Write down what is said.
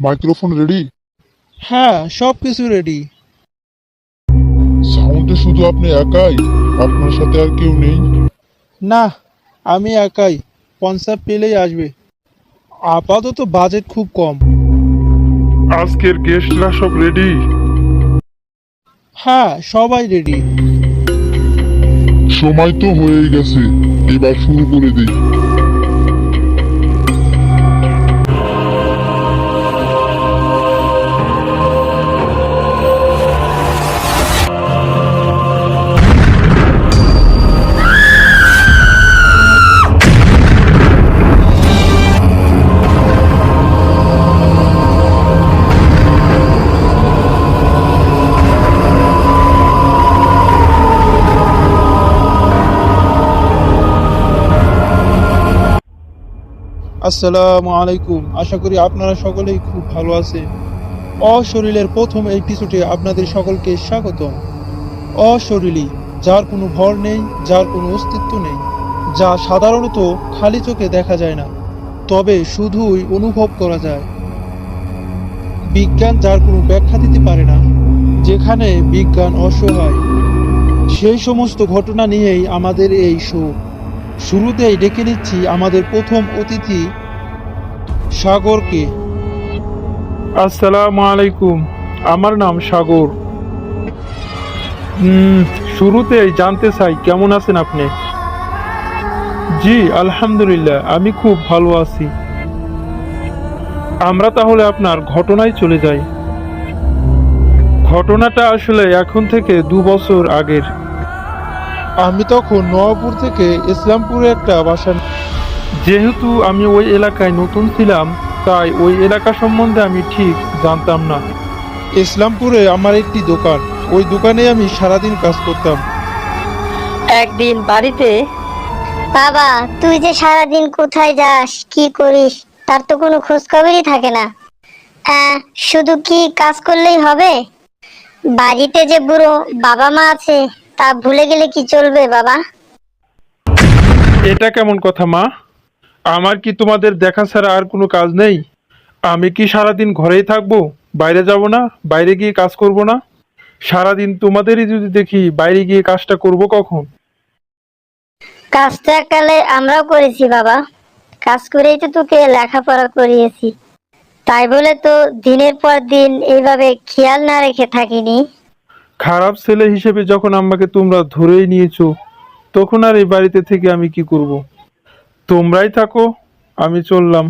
Microphone ready হ্যাঁ সব কিছু রেডি সাউন্ডে শুধু আপনি একাই? আপনার সাথে আর কেউ নেই? না আমি একাই। কনসেপ্ট পেলেই আসবে। আপাতত বাজেট খুব কম। আজকের গেস্টরা সব রেডি হ্যাঁ সবাই রেডি সময় তো হয়েই গেছে। এবার শুরু করে দিই। আসসালামু আলাইকুম। আশা করি আপনারা সকলেই খুব ভালো আছেন। অশরীরের প্রথম এপিসোডে আপনাদের সকলকে স্বাগত অশরীরী যার কোনো ভর নেই, যার কোনো অস্তিত্ব নেই, যা সাধারণত খালি চোখে দেখা যায় না, তবে শুধুই অনুভব করা যায়। বিজ্ঞান যার কোনো ব্যাখ্যা দিতে পারে না, যেখানে বিজ্ঞান অসহায়। সেই সমস্ত ঘটনা নিয়েই আমাদের এই শো শুরুতেই ডেকে নিচ্ছি আমাদের প্রথম অতিথি সাগরকে। আসসালামু আলাইকুম। আমার নাম সাগর। শুরুতেই জানতে চাই, কেমন আছেন আপনি? জি, আলহামদুলিল্লাহ, আমি খুব ভালো আছি। আমরা তাহলে আপনার ঘটনায় চলে যাই। ঘটনাটা আসলে এখন থেকে দু বছর আগের। আমি তখন নওয়াপুর থেকে ইসলামপুরে একটা বাসা যেহেতু আমি ওই এলাকায় নতুন ছিলাম তাই ওই এলাকা সম্বন্ধে আমি ঠিক জানতাম না। ইসলামপুরে আমার একটি দোকান। ওই দোকানে আমি সারাদিন কাজ করতাম। একদিন বাড়িতে বাবা তুই যে সারাদিন কোথায় যাস কি করিস তার তো কোনো খোঁজ খবরই থাকে না। আহ, শুধু কি কাজ করলেই হবে? বাড়িতে যে বুড়ো বাবা মা আছে তা ভুলে গেলে কি চলবে বাবা? এটা কেমন কথা মা? আমার কি তোমাদের দেখা ছাড়া আর কোনো কাজ নেই? আমি কি সারাদিন ঘরেই থাকব বাইরে যাব না বাইরে গিয়ে কাজ করব না? সারাদিন তোমাদেরই যদি দেখি বাইরে গিয়ে কাজটা করব কখন? কাজ তো এককালে আমরাও করেছি বাবা। কাজ করেই তো তোকে লেখাপড়া করিয়েছি। তাই বলে তো দিনের পর দিন এইভাবে খেয়াল না রেখে থাকিনি। খারাপ ছেলে হিসেবে যখন আমাকে তোমরা ধরেই নিয়েছো, তখন আর এই বাড়িতে থেকে আমি কি করব? তোমরাই থাকো, আমি চললাম।